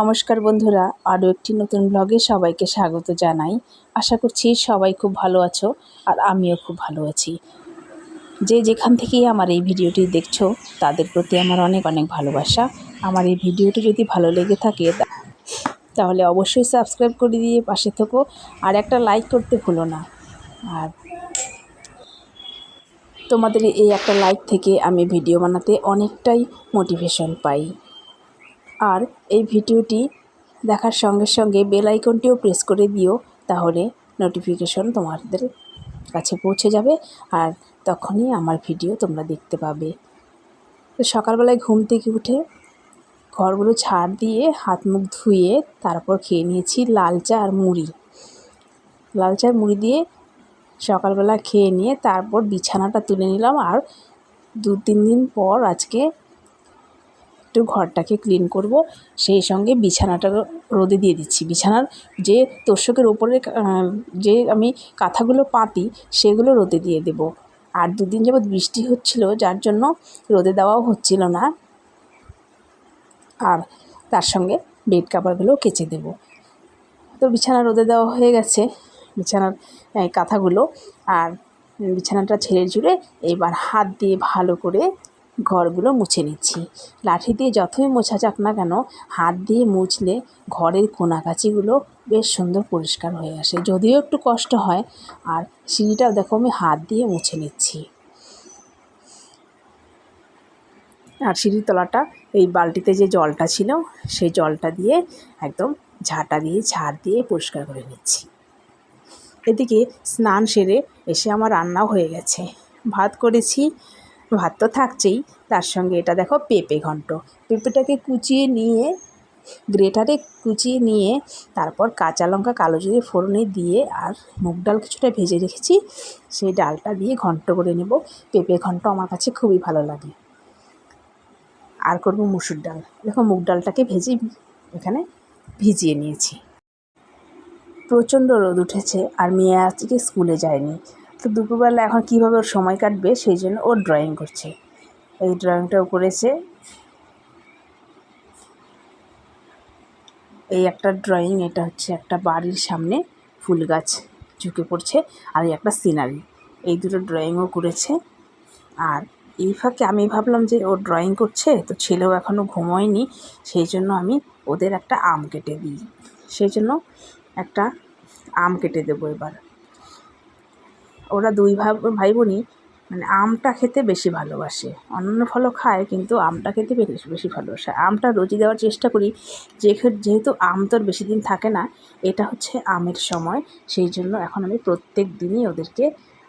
নমস্কার বন্ধুরা, আরও একটি নতুন ব্লগে সবাইকে স্বাগত জানাই। আশা করছি সবাই খুব ভালো আছো আর আমিও খুব ভালো আছি। যে যেখান থেকেই আমার এই ভিডিওটি দেখছ, তাদের প্রতি আমার অনেক অনেক ভালোবাসা। আমার এই ভিডিওটি যদি ভালো লেগে থাকে তাহলে অবশ্যই সাবস্ক্রাইব করে দিয়ে পাশে থেকো আর একটা লাইক করতে ভুলো না। আর তোমাদের এই একটা লাইক থেকে আমি ভিডিও বানাতে অনেকটাই মোটিভেশন পাই। আর এই ভিডিওটি দেখার সঙ্গে সঙ্গে বেল আইকনটিও প্রেস করে দিও, তাহলে নোটিফিকেশন তোমাদের কাছে পৌঁছে যাবে আর তখনই আমার ভিডিও তোমরা দেখতে পাবে। তো সকালবেলায় ঘুম থেকে উঠে ঘরগুলো ছাড় দিয়ে হাত মুখ ধুয়ে তারপর খেয়ে নিয়েছি লাল চা আর মুড়ি। লাল চা মুড়ি দিয়ে সকালবেলা খেয়ে নিয়ে তারপর বিছানাটা তুলে নিলাম আর দু তিন দিন পর আজকে একটু ঘরটাকে ক্লিন করব সেই সঙ্গে বিছানাটা রোদে দিয়ে দিচ্ছি। বিছানার যে তোষকের ওপরে আহ, যে আমি কাঁথাগুলো পাতি সেগুলো রোদে দিয়ে দেব। আর দুদিন যাবৎ বৃষ্টি হচ্ছিল যার জন্য রোদে দেওয়াও হচ্ছিল না। আর তার সঙ্গে বেড কাভারগুলোও কেচে দেব। তো বিছানা রোদে দেওয়া হয়ে গেছে বিছানার কাঁথাগুলো। আর বিছানাটা ছেড়ে জুড়ে এবার হাত দিয়ে ভালো করে ঘরগুলো মুছে নিচ্ছি। লাঠি দিয়ে যতই মোছা যাক না কেন, হাত দিয়ে মুছলে ঘরের কোনাকাচিগুলো বেশ সুন্দর পরিষ্কার হয়ে আসে। যদিও একটু কষ্ট হয়, আর সিঁড়িটাও দেখো আমি হাত দিয়ে মুছে নিচ্ছি। আর সিঁড়ির তলাটা, এই বালতিতে যে জলটা ছিল, সেই জলটা দিয়ে একদম ঝাঁটা দিয়ে, ঝাড় দিয়ে পরিষ্কার করে নিচ্ছি। এদিকে স্নান সেরে এসে আমার রান্নাও হয়ে গেছে। ভাত করেছি ভাত তো থাকছেই। তার সঙ্গে এটা দেখো পেঁপে ঘন্ট। পেঁপেটাকে কুচিয়ে নিয়ে, গ্রেটারে কুচিয়ে নিয়ে তারপর কাঁচা লঙ্কা, কালো জিরে, ফোড়নে দিয়ে আর মুগ ডাল কিছুটা ভেজে রেখেছি। সেই ডালটা দিয়ে ঘন্ট করে নেব। পেঁপে ঘন্ট আমার কাছে খুবই ভালো লাগে। আর করব মুসুর ডাল। দেখো মুগ ডালটাকে ভেজে এখানে ভিজিয়ে নিয়েছি। প্রচণ্ড রোদ উঠেছে আর মেয়ে আজকে স্কুলে যায়নি। তো দুপুরবেলা এখন কীভাবে ওর সময় কাটবে সেই জন্য ও ড্রয়িং করছে। এই ড্রয়িংটাও করেছে। এই একটা ড্রয়িং এটা হচ্ছে একটা বাড়ির সামনে ফুল গাছ ঝুঁকে পড়ছে আর এই একটা সিনারি এই দুটো ড্রয়িংও করেছে। আর এই ফাঁকে আমি ভাবলাম যে ও ড্রয়িং করছে, তো ছেলেও এখনও ঘুমোয়নি, সেই জন্য আমি ওদের একটা আম কেটে দিই। সেই জন্য একটা আম কেটে দেবো এবার। ওরা দুই ভাই ভাই বোনই মানে আমটা খেতে বেশি ভালোবাসে। অন্যান্য ফলও খায়, কিন্তু আমটা খেতে বেশি বেশি ভালোবাসে। আমটা রোজই দেওয়ার চেষ্টা করি যেহেতু আম তো আর বেশি দিন থাকে না, এটা হচ্ছে আমের সময়, সেই জন্য এখন আমি প্রত্যেক দিনই ওদেরকে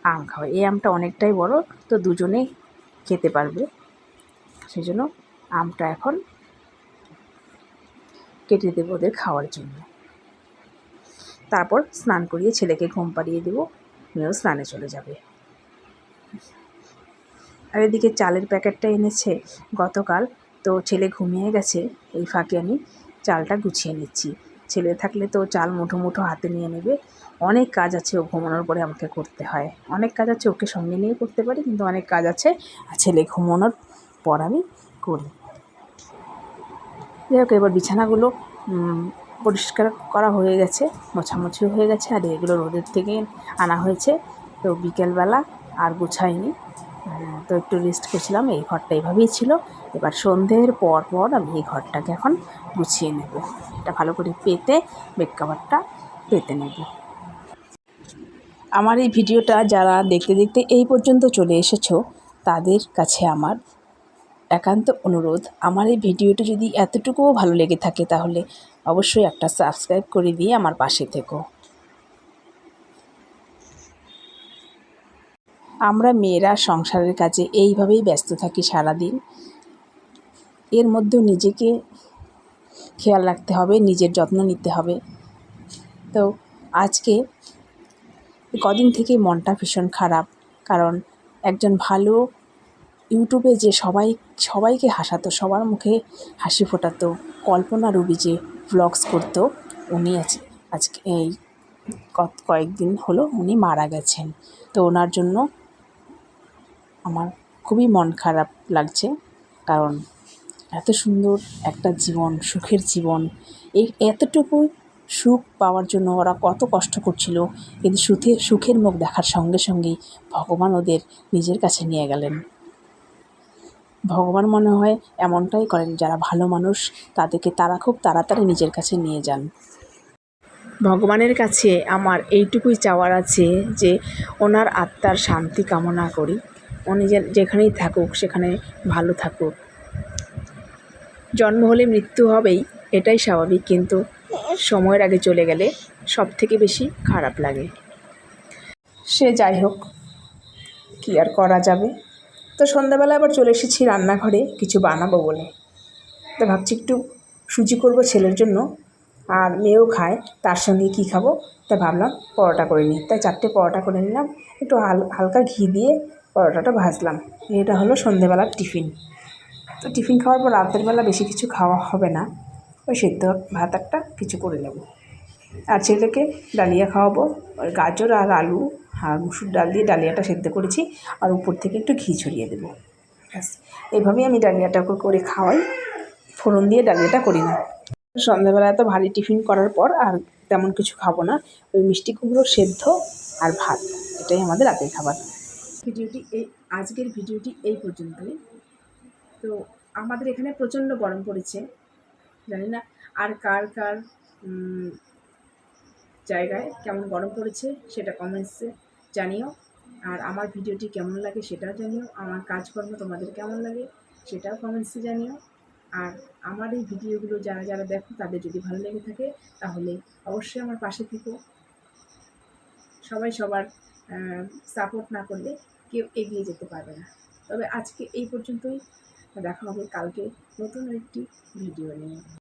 আম খাওয়াই। এই আমটা অনেকটাই বড়, তো দুজনেই খেতে পারবে। সেই জন্য আমটা এখন কেটে দেবো ওদের খাওয়ার জন্য। তারপর স্নান করিয়ে ছেলেকে ঘুম পাড়িয়ে দেবো। মেয়েও স্নানে চলে যাবে। আর এদিকে চালের প্যাকেটটা এনেছে গতকাল, তো ছেলে ঘুমিয়ে গেছে। এই ফাঁকে আমি চালটা গুছিয়ে নিচ্ছি। ছেলে থাকলে তো চাল মুঠো মুঠো হাতে নিয়ে নেবে। অনেক কাজ আছে ও ঘুমানোর পরে আমাকে করতে হয়। অনেক কাজ আছে ওকে সঙ্গে নিয়ে করতে পারি, কিন্তু অনেক কাজ আছে আর ছেলে ঘুমানোর পর আমি করি। যাই হোক, এবার বিছানাগুলো পরিষ্কার করা হয়ে গেছে মোছামুছি হয়ে গেছে, আর এগুলো রোদের থেকে আনা হয়েছে, তো বিকেলবেলা আর গুছাইনি। তো একটু রেস্ট করছিলাম, এই ঘরটা এইভাবেই ছিল। এবার সন্ধ্যের পর পর আমি এই ঘরটাকে এখন গুছিয়ে নেব। এটা ভালো করে পেতে বেড কাভারটা পেতে নেব। আমার এই ভিডিওটা যারা দেখতে দেখতে এই পর্যন্ত চলে এসেছ, তাদের কাছে আমার একান্ত অনুরোধ। আমার এই ভিডিওটা যদি এতটুকুও ভালো লেগে থাকে তাহলে অবশ্যই একটা সাবস্ক্রাইব করে দিয়ে আমার পাশে থেকো। আমরা মেয়েরা সংসারের কাজে এইভাবেই ব্যস্ত থাকি সারাদিন। এর মধ্যেও নিজেকে খেয়াল রাখতে হবে, নিজের যত্ন নিতে হবে। তো আজকে কদিন থেকে মনটা ভীষণ খারাপ, কারণ একজন ভালো ইউটিউবে যে সবাই, সবাইকে হাসাতো, সবার মুখে হাসি ফোটাতো, কল্পনা রুবি যে ভ্লগস করতো উনি আজ, আজকে এই কয়েকদিন হলো উনি মারা গেছেন। তো ওনার জন্য আমার খুবই মন খারাপ লাগছে, কারণ এত সুন্দর একটা জীবন, সুখের জীবন। এই এতটুকু সুখ পাওয়ার জন্য ওরা কত কষ্ট করছিল, কিন্তু সুখে সুখের মুখ দেখার সঙ্গে সঙ্গেই ভগবান ওদের নিজের কাছে নিয়ে গেলেন। ভগবান মনে হয় এমনটাই করেন, যারা ভালো মানুষ তাদেরকে তারা খুব তাড়াতাড়ি নিজের কাছে নিয়ে যান। ভগবানের কাছে আমার এইটুকুই চাওয়ার আছে যে ওনার আত্মার শান্তি কামনা করি। উনি যেখানেই থাকুক, সেখানে ভালো থাকুক। জন্ম হলে মৃত্যু হবেই, এটাই স্বাভাবিক, কিন্তু সময়ের আগে চলে গেলে সব থেকে বেশি খারাপ লাগে। সে যাই হোক, কী আর করা যাবে? তো সন্ধ্যাবেলা আবার চলে এসেছি রান্নাঘরে, কিছু বানাবো বলে। তো ভাবছি একটু সুজি করব ছেলের জন্য, আর মেয়েও খায়, তার সঙ্গে কি খাব? তাই ভাবলাম পরোটা করে নিই। তাই চারটে পরোটা করে নিলাম, একটু হাল, হালকা ঘি দিয়ে পরোটাটা ভাজলাম। এটা হলো সন্ধেবেলার টিফিন। তো টিফিন খাওয়ার পর রাতের বেলা বেশি কিছু খাওয়া হবে না। ওই সেদ্ধ ভাত একটা কিছু করে নেব। আর ছেলেকে ডালিয়া খাওয়াবো ওই গাজর আর আলু আর মুসুর ডাল দিয়ে ডালিয়াটা সেদ্ধ করেছি আর উপর থেকে একটু ঘি ছড়িয়ে দেবো। ব্যাস এইভাবেই আমি ডালিয়াটা করে খাওয়াই। ফোড়ন দিয়ে ডালিয়াটা করি না। সন্ধ্যাবেলা এত ভারী টিফিন করার পর আর তেমন কিছু খাব না। ওই মিষ্টি কুমড়ো সেদ্ধ আর ভাত, এটাই আমাদের রাতের খাবার। ভিডিওটি এই, আজকের ভিডিওটি এই পর্যন্তই। তো আমাদের এখানে প্রচণ্ড গরম পড়েছে, জানি না আর কার কার জায়গায় কেমন গরম পড়েছে সেটা কমেন্টসে জানিও। আর আমার ভিডিওটি কেমন লাগে সেটাও জানিও। আমার কাজকর্ম তোমাদের কেমন লাগে সেটাও কমেন্টসে জানিও। আর আমার এই ভিডিওগুলো যারা যারা দেখো, তাদের যদি ভালো লেগে থাকে, তাহলে অবশ্যই আমার পাশে থেকো। সবাই সবার সাপোর্ট না করলে কেউ এগিয়ে যেতে পারবে না। তবে আজকে এই পর্যন্তই। দেখা হবে কালকে নতুন একটি ভিডিও নিয়ে।